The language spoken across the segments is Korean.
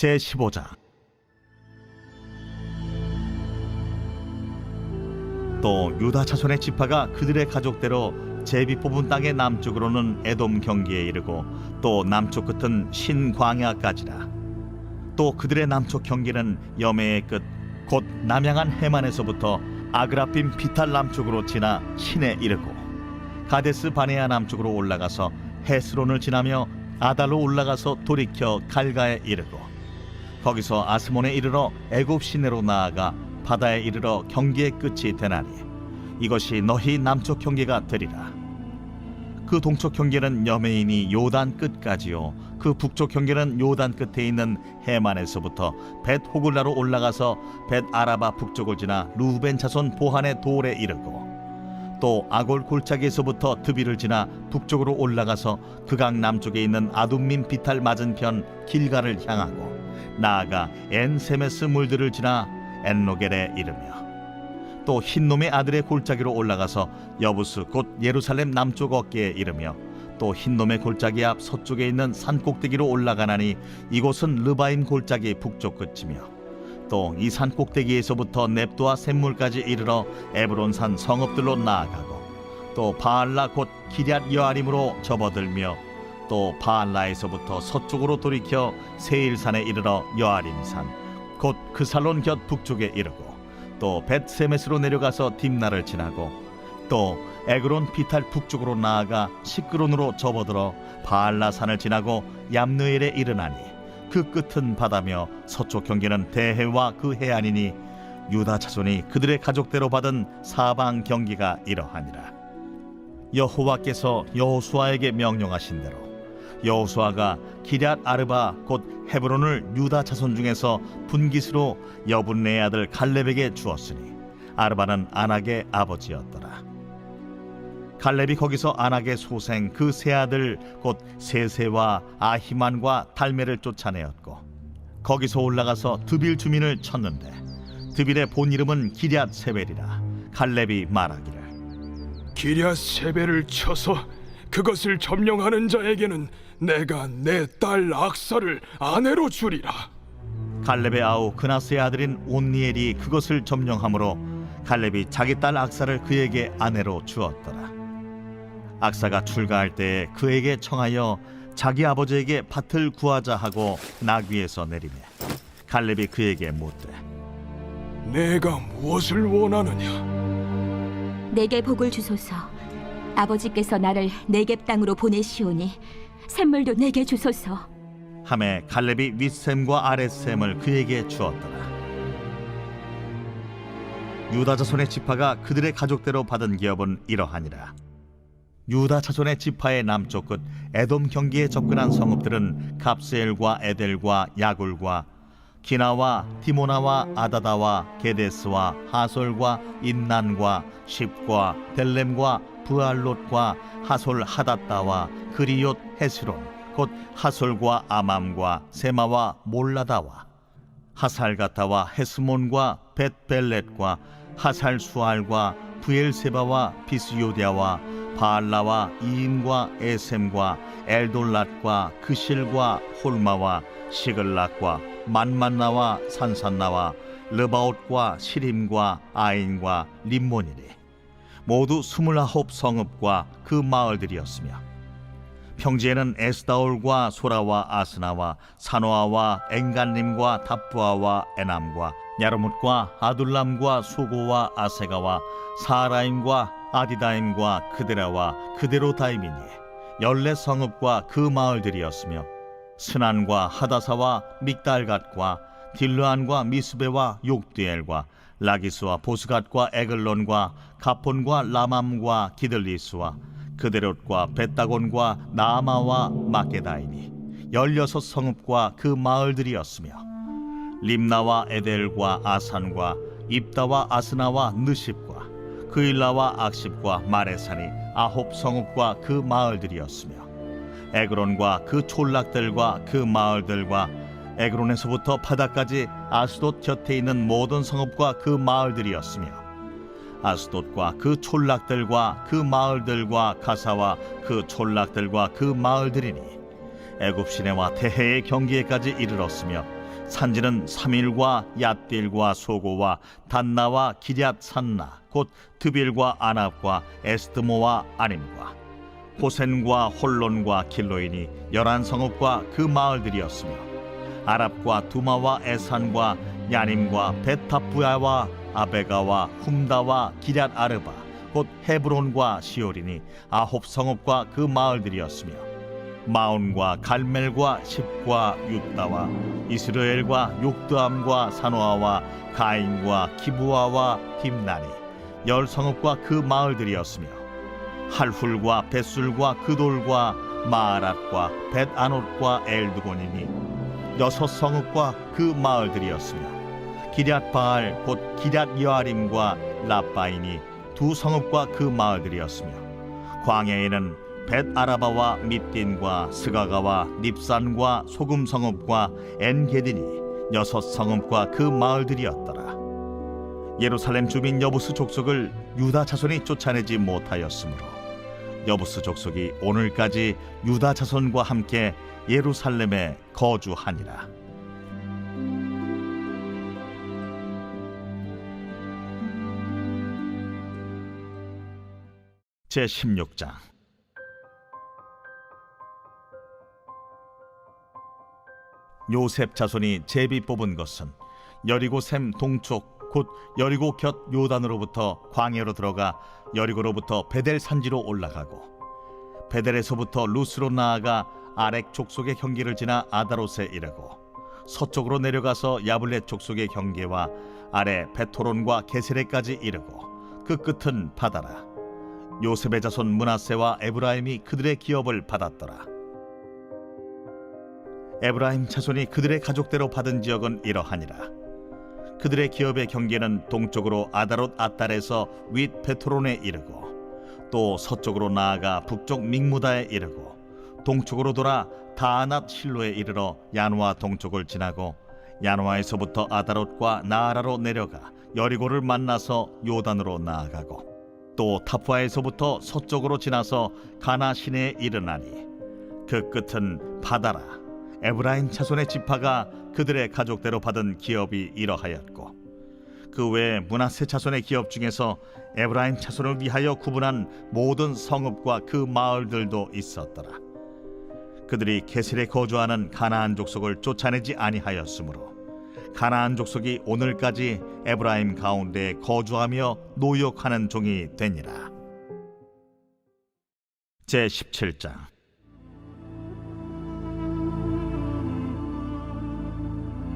제15장. 또 유다 자손의 지파가 그들의 가족대로 제비 뽑은 땅의 남쪽으로는 에돔 경기에 이르고 또 남쪽 끝은 신광야까지라. 또 그들의 남쪽 경기는 여매의 끝 곧 남양한 해만에서부터 아그라빔 비탈 남쪽으로 지나 신에 이르고 가데스 바네아 남쪽으로 올라가서 헤스론을 지나며 아달로 올라가서 돌이켜 갈가에 이르고 거기서 아스몬에 이르러 애굽 시내로 나아가 바다에 이르러 경기의 끝이 되나니 이것이 너희 남쪽 경계가 되리라. 그 동쪽 경계는 여메인이 요단 끝까지요. 그 북쪽 경계는 요단 끝에 있는 해만에서부터 벳 호글라로 올라가서 벳 아라바 북쪽을 지나 루벤 자손 보한의 돌에 이르고 또 아골 골짜기에서부터 드비를 지나 북쪽으로 올라가서 그강 남쪽에 있는 아둠민 비탈 맞은편 길가를 향하고 나아가 엔세메스 물들을 지나 엔로겔에 이르며 또 흰놈의 아들의 골짜기로 올라가서 여부스 곧 예루살렘 남쪽 어깨에 이르며 또 흰놈의 골짜기 앞 서쪽에 있는 산 꼭대기로 올라가나니 이곳은 르바임 골짜기 북쪽 끝이며 또 이 산 꼭대기에서부터 넵도와 샘물까지 이르러 에브론산 성읍들로 나아가고 또 바알라 곧 기럇 여아림으로 접어들며 또 바알라에서부터 서쪽으로 돌이켜 세일산에 이르러 여아림산 곧 그 살론 곁 북쪽에 이르고 또 벳세메스로 내려가서 딥나를 지나고 또 에그론 피탈 북쪽으로 나아가 시끄론으로 접어들어 바알라산을 지나고 얌느엘에 이르나니 그 끝은 바다며 서쪽 경계는 대해와 그 해안이니 유다 자손이 그들의 가족대로 받은 사방 경기가 이러하니라. 여호와께서 여호수아에게 명령하신 대로 여호수아가 기럇 아르바 곧 헤브론을 유다 자손 중에서 분깃으로 여분네 아들 갈렙에게 주었으니 아르바는 아낙의 아버지였더라. 갈렙이 거기서 아낙의 소생 그 세 아들 곧 세세와 아히만과 달메를 쫓아내었고 거기서 올라가서 드빌 주민을 쳤는데 드빌의 본 이름은 기럇 세벨이라 갈렙이 말하기를. 기랴 세배를 쳐서 그것을 점령하는 자에게는 내가 내 딸 악사를 아내로 주리라. 갈렙의 아우 그나스의 아들인 온니엘이 그것을 점령함으로 갈렙이 자기 딸 악사를 그에게 아내로 주었더라. 악사가 출가할 때에 그에게 청하여 자기 아버지에게 밭을 구하자 하고 나귀에서 내리매 갈렙이 그에게 묻되 내가 무엇을 원하느냐? 내게 복을 주소서. 아버지께서 나를 내겝 땅으로 보내시오니 샘물도 내게 주소서. 함에 갈렙이 윗샘과 아랫샘을 그에게 주었더라. 유다 자손의 지파가 그들의 가족대로 받은 기업은 이러하니라. 유다 자손의 지파의 남쪽 끝 에돔 경기에 접근한 성읍들은 갑스엘과 에델과 야굴과 기나와 디모나와 아다다와 게데스와 하솔과 인난과 십과 델렘과 부알롯과 하솔 하닷다와 그리옷 헤스론 곧 하솔과 아맘과 세마와 몰라다와 하살가타와 헤스몬과 벳벨렛과 하살수알과 부엘세바와 비스요디아와 바알라와 이임과 에셈과 엘돌랏과 그실과 홀마와 시글락과 만만나와 산산나와 르바옷과 시림과 아인과 림몬이니 모두 스물아홉 성읍과 그 마을들이었으며 평지에는 에스다올과 소라와 아스나와 사노아와 엥간림과 답부아와 에남과 야르뭇과 아둘람과 수고와 아세가와 사라임과 아디다임과 그데라와 그데로다임이니 열네 성읍과 그 마을들이었으며 스난과 하다사와 믹달갓과 딜르안과 미스베와 욕디엘과 라기스와 보스갓과 에글론과 가폰과 라맘과 기들리스와 그데롯과 베다곤과 나아마와 마게다이니 열여섯 성읍과 그 마을들이었으며 림나와 에델과 아산과 입다와 아스나와 느십과 그일라와 악십과 마레산이 아홉 성읍과 그 마을들이었으며 에그론과 그 촌락들과 그 마을들과 에그론에서부터 바다까지 아스돗 곁에 있는 모든 성읍과 그 마을들이었으며 아스돗과 그 촌락들과 그 마을들과 가사와 그 촌락들과 그 마을들이니 애굽 시내와 대해의 경기에까지 이르렀으며 산지는 삼일과 얏딜과 소고와 단나와 기럇 산나 곧 드빌과 아납과 에스드모와 아님과 호센과 홀론과 길로인이 열한 성읍과 그 마을들이었으며 아랍과 두마와 에산과 야님과 베타부야와 아베가와 훔다와 기럇 아르바 곧 헤브론과 시오리니 아홉 성읍과 그 마을들이었으며 마온과 갈멜과 십과 육다와 이스라엘과 욕드암과 사노아와 가인과 기부아와 딥나니 열 성읍과 그 마을들이었으며 할훌과 벳술과 그돌과 마아랏과 벳아롯과 엘드곤이니 여섯 성읍과 그 마을들이었으며 기럇 바알 곧 기럇 여아림과 라바이니 두 성읍과 그 마을들이었으며 광야에는 벳 아라바와 밑딘과 스가가와 닙산과 소금 성읍과 엔게디니 여섯 성읍과 그 마을들이었더라. 예루살렘 주민 여부스 족속을 유다 자손이 쫓아내지 못하였으므로 여부스 족속이 오늘까지 유다 자손과 함께 예루살렘에 거주하니라. 제 16장 요셉 자손이 제비 뽑은 것은 여리고 샘 동쪽 곧 여리고 곁 요단으로부터 광야로 들어가 여리고로부터 베델 산지로 올라가고 베델에서부터 루스로 나아가 아렉 족속의 경계를 지나 아다롯에 이르고 서쪽으로 내려가서 야블렛 족속의 경계와 아래 베토론과 게세레까지 이르고 그 끝은 바다라. 요셉의 자손 문하세와 에브라임이 그들의 기업을 받았더라. 에브라임 자손이 그들의 가족대로 받은 지역은 이러하니라. 그들의 기업의 경계는 동쪽으로 아다롯 아달에서 윗 베토론에 이르고 또 서쪽으로 나아가 북쪽 믹무다에 이르고 동쪽으로 돌아 다아낫 실로에 이르러 야누아 동쪽을 지나고 야누아에서부터 아다롯과 나아라로 내려가 여리고를 만나서 요단으로 나아가고 또 타푸아에서부터 서쪽으로 지나서 가나 시내에 이르나니 그 끝은 바다라 에브라임 자손의 지파가 그들의 가족대로 받은 기업이 이러하였고 그 외 문하세 자손의 기업 중에서 에브라임 자손을 위하여 구분한 모든 성읍과 그 마을들도 있었더라. 그들이 게셀에 거주하는 가나안 족속을 쫓아내지 아니하였으므로 가나안 족속이 오늘까지 에브라임 가운데 거주하며 노역하는 종이 되니라. 제 17장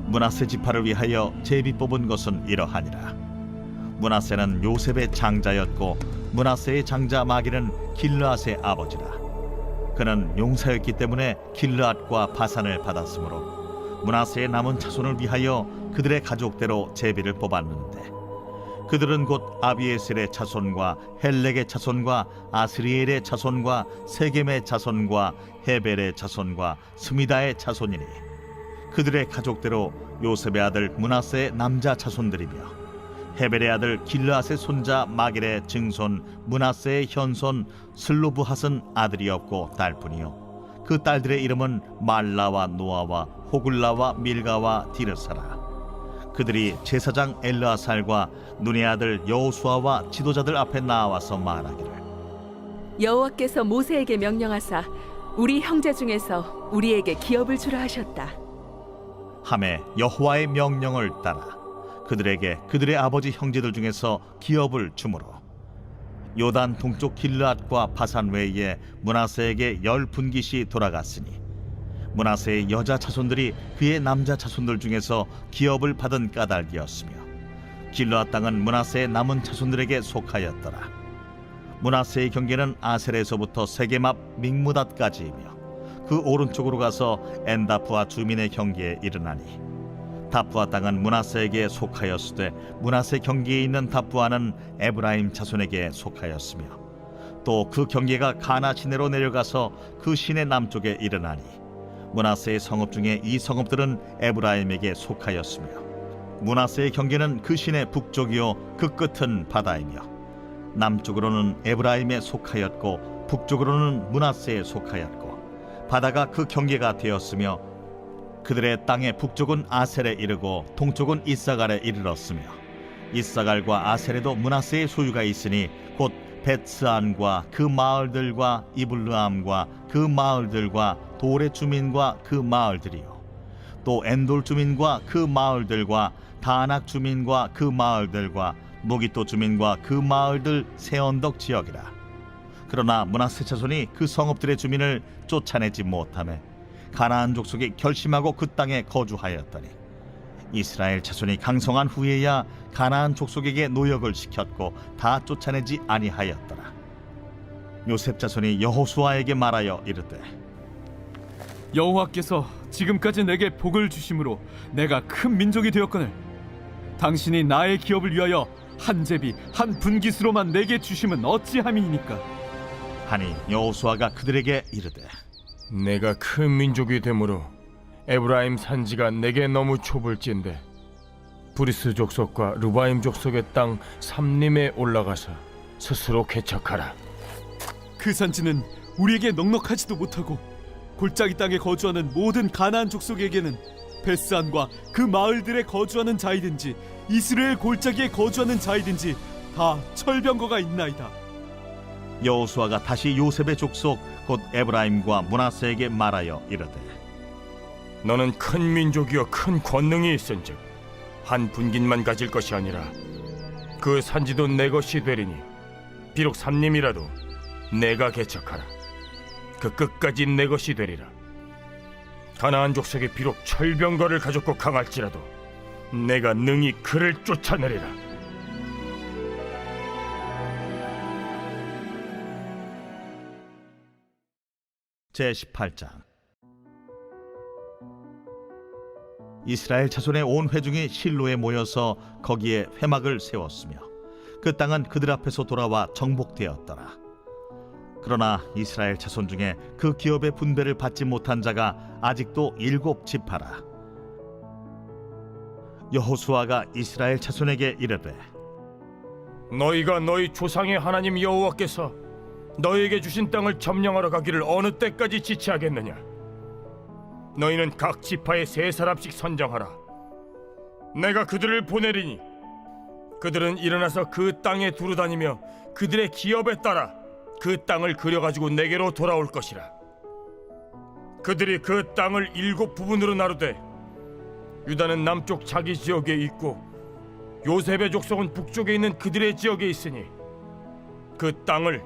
문하세 지파를 위하여 제비 뽑은 것은 이러하니라. 문하세는 요셉의 장자였고 문하세의 장자 마기는 길르앗의 아버지라. 그는 용사였기 때문에 길르앗과 바산을 받았으므로 문하세의 남은 자손을 위하여 그들의 가족대로 제비를 뽑았는데 그들은 곧 아비에셀의 자손과 헬렉의 자손과 아스리엘의 자손과 세겜의 자손과 헤벨의 자손과 스미다의 자손이니 그들의 가족대로 요셉의 아들 문하세의 남자 자손들이며 헤벨의 아들 길르앗의 손자 마겔의 증손 문하세의 현손 슬로브핫은 아들이 없고 딸뿐이요. 그 딸들의 이름은 말라와 노아와 호글라와 밀가와 디르사라. 그들이 제사장 엘르아살과 눈의 아들 여호수아와 지도자들 앞에 나와서 말하기를. 여호와께서 모세에게 명령하사 우리 형제 중에서 우리에게 기업을 주라 하셨다. 함에 여호와의 명령을 따라 그들에게 그들의 아버지 형제들 중에서 기업을 주므로 요단 동쪽 길르앗과 바산 외에 문하세에게 열 분깃이 돌아갔으니 문하세의 여자 자손들이 그의 남자 자손들 중에서 기업을 받은 까닭이었으며 길르앗 땅은 문하세의 남은 자손들에게 속하였더라. 문하세의 경계는 아셀에서부터 세겜 앞 믹무닷까지이며 그 오른쪽으로 가서 엔다프와 주민의 경계에 이르나니 다프아 땅은 문하세에게 속하였으되 문하세 경계에 있는 다프아는 에브라임 자손에게 속하였으며 또 그 경계가 가나 시내로 내려가서 그 시내 남쪽에 이르나니 문하세의 성읍 중에 이 성읍들은 에브라임에게 속하였으며 문하세의 경계는 그 시내 북쪽이요 그 끝은 바다이며 남쪽으로는 에브라임에 속하였고 북쪽으로는 문하세에 속하였고 바다가 그 경계가 되었으며 그들의 땅의 북쪽은 아셀에 이르고 동쪽은 이사갈에 이르렀으며 이사갈과 아셀에도 문하세의 소유가 있으니 곧 베츠안과 그 마을들과 이블르암과 그 마을들과 돌의 주민과 그 마을들이요. 또 엔돌 주민과 그 마을들과 다낙 주민과 그 마을들과 무기토 주민과 그 마을들 세언덕 지역이라. 그러나 문하세 자손이 그 성읍들의 주민을 쫓아내지 못하며 가나안 족속이 결심하고 그 땅에 거주하였더니 이스라엘 자손이 강성한 후에야 가나안 족속에게 노역을 시켰고 다 쫓아내지 아니하였더라. 요셉 자손이 여호수아에게 말하여 이르되 여호와께서 지금까지 내게 복을 주심으로 내가 큰 민족이 되었거늘. 당신이 나의 기업을 위하여 한 제비 한 분깃으로만 내게 주심은 어찌함이니까? 하니 여호수아가 그들에게 이르되 내가 큰 민족이 되므로 에브라임 산지가 내게 너무 좁을진데 브리스 족속과 루바임 족속의 땅 삼림에 올라가서 스스로 개척하라. 그 산지는 우리에게 넉넉하지도 못하고 골짜기 땅에 거주하는 모든 가나안 족속에게는 베스안과 그 마을들에 거주하는 자이든지 이스라엘 골짜기에 거주하는 자이든지 다 철병거가 있나이다. 여호수아가 다시 요셉의 족속 곧 에브라임과 문하세에게 말하여 이르되 너는 큰 민족이여 큰 권능이 있은즉 한 분깃만 가질 것이 아니라 그 산지도 내 것이 되리니 비록 삼림이라도 내가 개척하라. 그 끝까지 내 것이 되리라. 가나안 족속이 비록 철병거를 가졌고 강할지라도 내가 능히 그를 쫓아내리라 제 18장 이스라엘 자손의 온 회중이 실로에 모여서 거기에 회막을 세웠으며 그 땅은 그들 앞에서 돌아와 정복되었더라. 그러나 이스라엘 자손 중에 그 기업의 분배를 받지 못한 자가 아직도 일곱 지파라. 여호수아가 이스라엘 자손에게 이르되 너희가 너희 조상의 하나님 여호와께서 너희에게 주신 땅을 점령하러 가기를 어느 때까지 지체하겠느냐? 너희는 각 지파에 세 사람씩 선정하라. 내가 그들을 보내리니 그들은 일어나서 그 땅에 두루 다니며 그들의 기업에 따라 그 땅을 그려 가지고 내게로 돌아올 것이라. 그들이 그 땅을 일곱 부분으로 나누되 유다는 남쪽 자기 지역에 있고 요셉의 족속은 북쪽에 있는 그들의 지역에 있으니 그 땅을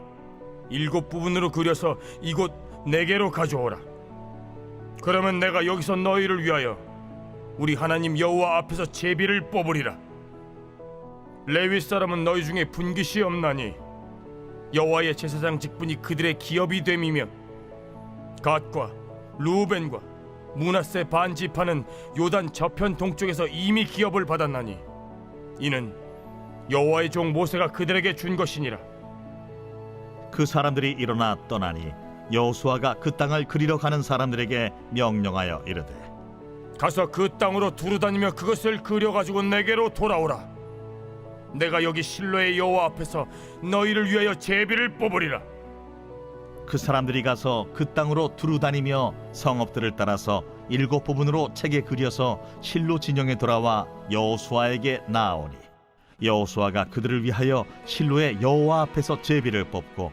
일곱 부분으로 그려서 이곳 내게로 가져오라. 그러면 내가 여기서 너희를 위하여 우리 하나님 여호와 앞에서 제비를 뽑으리라. 레위 사람은 너희 중에 분깃이 없나니 여호와의 제사장 직분이 그들의 기업이 됨이며 갓과 루벤과 문하세 반지파는 요단 저편 동쪽에서 이미 기업을 받았나니 이는 여호와의 종 모세가 그들에게 준 것이니라. 그 사람들이 일어나 떠나니 여호수아가 그 땅을 그리러 가는 사람들에게 명령하여 이르되 가서 그 땅으로 두루다니며 그것을 그려가지고 내게로 돌아오라. 내가 여기 실로의 여호와 앞에서 너희를 위하여 제비를 뽑으리라. 그 사람들이 가서 그 땅으로 두루 다니며 성읍들을 따라서 일곱 부분으로 책에 그려서 실로 진영에 돌아와 여호수아에게 나아오니 여호수아가 그들을 위하여 실로의 여호와 앞에서 제비를 뽑고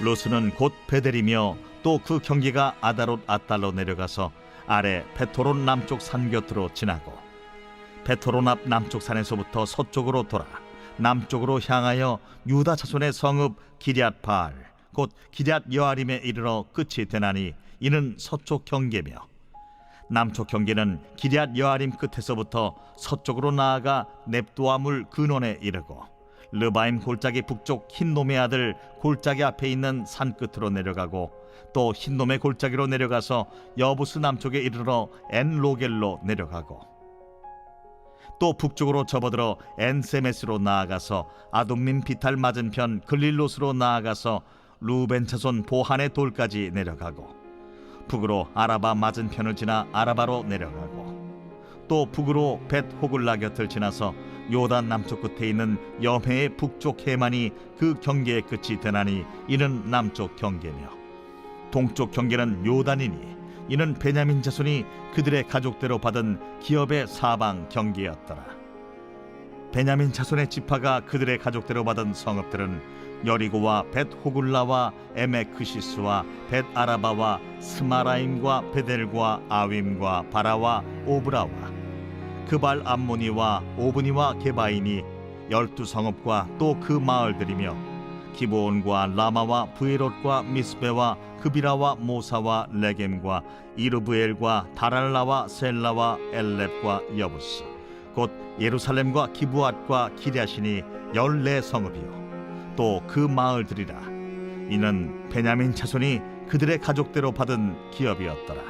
루스는 곧 베델이며 또 그 경계가 아다롯 아달로 내려가서 아래 베토론 남쪽 산 곁으로 지나고 베토론 앞 남쪽 산에서부터 서쪽으로 돌아 남쪽으로 향하여 유다 자손의 성읍 기럇 바알 곧 기럇 여아림에 이르러 끝이 되나니 이는 서쪽 경계며 남쪽 경계는 기럇 여아림 끝에서부터 서쪽으로 나아가 넵도아물 근원에 이르고 르바임 골짜기 북쪽 흰놈의 아들 골짜기 앞에 있는 산 끝으로 내려가고 또 흰놈의 골짜기로 내려가서 여부스 남쪽에 이르러 엔로겔로 내려가고 또 북쪽으로 접어들어 엔세메스로 나아가서 아둠민 비탈 맞은편 글릴롯으로 나아가서 루벤 차손 보한의 돌까지 내려가고 북으로 아라바 맞은편을 지나 아라바로 내려가고 또 북으로 벳 호글라 곁을 지나서 요단 남쪽 끝에 있는 여해의 북쪽 해만이 그 경계의 끝이 되나니 이는 남쪽 경계며 동쪽 경계는 요단이니 이는 베냐민 자손이 그들의 가족대로 받은 기업의 사방 경계였더라. 베냐민 자손의 지파가 그들의 가족대로 받은 성읍들은 여리고와 벳 호굴라와 에메크시스와 벳 아라바와 스마라임과 베델과 아윈과 바라와 오브라와 그발 암모니와 오브니와 게바인이 열두 성읍과 또 그 마을들이며 기브온과 라마와 브에롯과 미스베와 그비라와 모사와 레겜과 이르브엘과 다랄라와 셀라와 엘렙과 여부스 곧 예루살렘과 기브앗과 기랴신이 열네 성읍이요. 또 그 마을들이라. 이는 베냐민 자손이 그들의 가족대로 받은 기업이었더라